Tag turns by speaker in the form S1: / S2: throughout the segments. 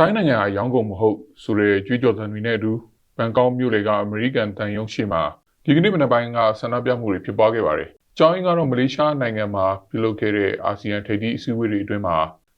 S1: ထိုင်းနိုင်ငံဟာရောင်းကုန်မဟုတ်ဆိုတဲ့ကြွေးကြော်သံတွေနဲ့အတူဘန်ကောက်မြို့လေကအမေရိကန်တန်ယုံရှိမှာဒီကနေ့မနက်ပိုင်းကဆန္ဒပြမှုတွေဖြစ်ပွားခဲ့ပါတယ်။ကြောင်းရင်းကတော့မလေးရှားနိုင်ငံမှာပြုလုပ်ခဲ့တဲ့အာဆီယံထိပ်သီးအစည်းအဝေးတွေအတွင်းမှာ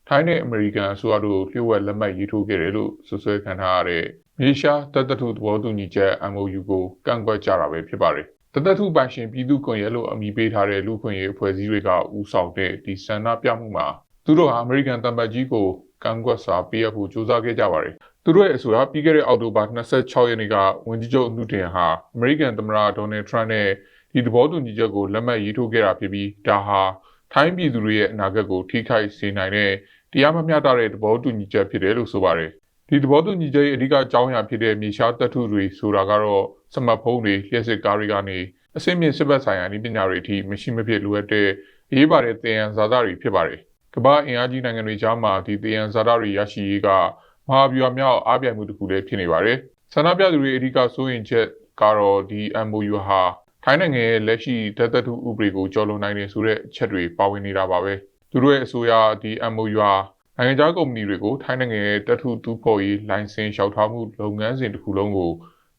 S1: ထိုင်းနဲ့အမေရိကန်အစိုးရတို့လျှို့ဝှက်လက်မှတ်ရေးထိုးခဲ့တယ်လို့ဆွဆွဲခံထားရတဲ့မလေးရှားတပ်တထုသဘောတူညီချက် MOU ကိုကန့်ကွက်ကြတာပဲဖြစ်ပါတယ်။တသက်ထုပိုင်ရှင်ပြည်သူ့ကွန်ရက်လို့အမည်ပေးထားတဲ့လူခွင့်ရေးအဖွဲ့အစည်းတွေကဥဆောင်တဲ့ဒီဆန္ဒပြမှုမှာသူတို့ဟာအမေရိကန်တံပတ်ကြီးကို ကန့်ကွက်စွာပေးအပ်ဖို့ကြိုးစားခဲ့ကြပါတယ်။သူတို့ရဲ့အဆိုအရပြီးခဲ့တဲ့အောက်တိုဘာ26ရက်နေ့ကဝန်ကြီးချုပ်အမှုတင်ဟာအမေရိကန်သမ္မတဒေါ်နယ်ထရန့်နဲ့ဒီသဘောတူညီချက်ကိုလက်မှတ်ရေးထိုးခဲ့တာဖြစ်ပြီးဒါဟာထိုင်းပြည်သူတွေရဲ့အနာဂတ်ကိုထိခိုက်စေနိုင်တဲ့တရားမမျှတတဲ့သဘောတူညီချက်ဖြစ်တယ်လို့ဆိုပါတယ်။ဒီသဘောတူညီချက်ရဲ့အဓိကအကြောင်းအရာဖြစ်တဲ့မြေရှားတပ်ထုတွေဆိုတာကတော့စမတ်ဖုန်းတွေလျှက်စစ်ကားတွေကနေအစိမ့်မြင့်စစ်ဘက်ဆိုင်ရာနည်းပညာတွေအထိမရှိမဖြစ်လိုအပ်တဲ့အရေးပါတဲ့သင်ယံဇာတာတွေဖြစ်ပါတယ်။ ကမ္ဘာအင်အားကြီးနိုင်ငံတွေကြားမှာဒီသင်ယံဇာတာတွေရရှိရေးကမဟာဗျူဟာမြောက်အားပြိုင်မှုတစ်ခုလည်းဖြစ်နေပါတယ်။ဆန္ဒပြသူတွေအဓိကစိုးရင်ချက်ကတော့ဒီ MOU ဟာထိုင်းနိုင်ငံရဲ့လက်ရှိတပ်သက်ထုဥပဒေကိုကျော်လွန်နိုင်တယ်ဆိုတဲ့အချက်တွေပါဝင်နေတာပါပဲ။သူတို့ရဲ့အဆိုအရဒီ MOU ဟာနိုင်ငံခြားကုမ္ပဏီတွေကိုထိုင်းနိုင်ငံရဲ့တပ်ထုတူဖို့ရေးလိုင်စင်လျှောက်ထားမှုလုပ်ငန်းစဉ်တစ်ခုလုံးကို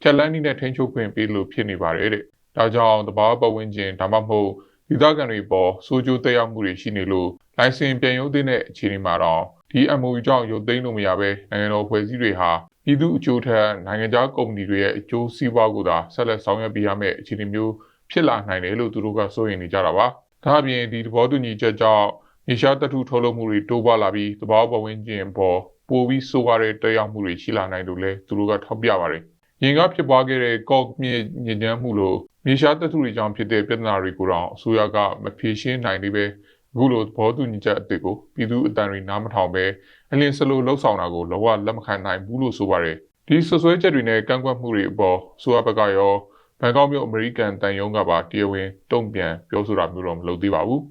S1: ဖြတ်လန်းနည်းနဲ့ထိန်းချုပ်ခွင့်ပေးလို့ဖြစ်နေပါတယ်တဲ့။ဒါကြောင့်တဘာပတ်ဝန်းကျင်ဒါမှမဟုတ် ဒေသခံတွေပေါ်စိုးကျိုးတက်ရောက်မှုတွေရှိနေလို့လိုင်စင်ပြန်ရုံးသိတဲ့အခြေအနေမှာတော့ဒီ MOU ကြောင့်ရုပ်သိမ်းလို့မရဘဲနိုင်ငံတော်ဖွဲ့စည်းတွေဟာပြည်သူအကျိုးထက်နိုင်ငံခြားကုမ္ပဏီတွေရဲ့အကျိုးစီးပွားကိုသာဆက်လက်ဆောင်ရွက်ပေးရမယ့်အခြေအနေမျိုးဖြစ်လာနိုင်တယ်လို့သူတို့ကစိုးရိမ်နေကြတာပါ။ဒါအပြင်ဒီသဘောတူညီချက်ကြောင့်မြေရှားတထုထုတ်လုပ်မှုတွေတိုးပွားလာပြီးသဘာဝပတ်ဝန်းကျင်ပေါ်ပိုပြီးဆိုးရွားတဲ့တက်ရောက်မှုတွေရှိလာနိုင်လို့လည်းသူတို့ကထောက်ပြပါတယ်။ရင်ကဖြစ်ပွားခဲ့တဲ့ကော့မြေညဉ့်ညမ်းမှုလို့ မြေရှားတထုတွေကြောင့်ဖြစ်တဲ့ပြဿနာတွေကိုတော့အစိုးရကမဖြေရှင်းနိုင်သေးပဲအခုလိုသဘောတူညီချက်အသစ်ကိုပြည်သူအတန်တွေနားမထောင်ပဲအလင်းစလိုလှုပ်ဆောင်တာကိုလောကလက်မခံနိုင်ဘူးလို့ဆိုပါတယ်ဒီဆွဆွဲချက်တွေနဲ့ကန့်ကွက်မှုတွေအပေါ်ဆိုအဘက်ကရောဘန်ကောက်မြို့အမေရိကန်တန်ယုံကပါတရားဝင်တုံ့ပြန်ပြောဆိုတာမျိုးတော့မလုပ်သေးပါဘူး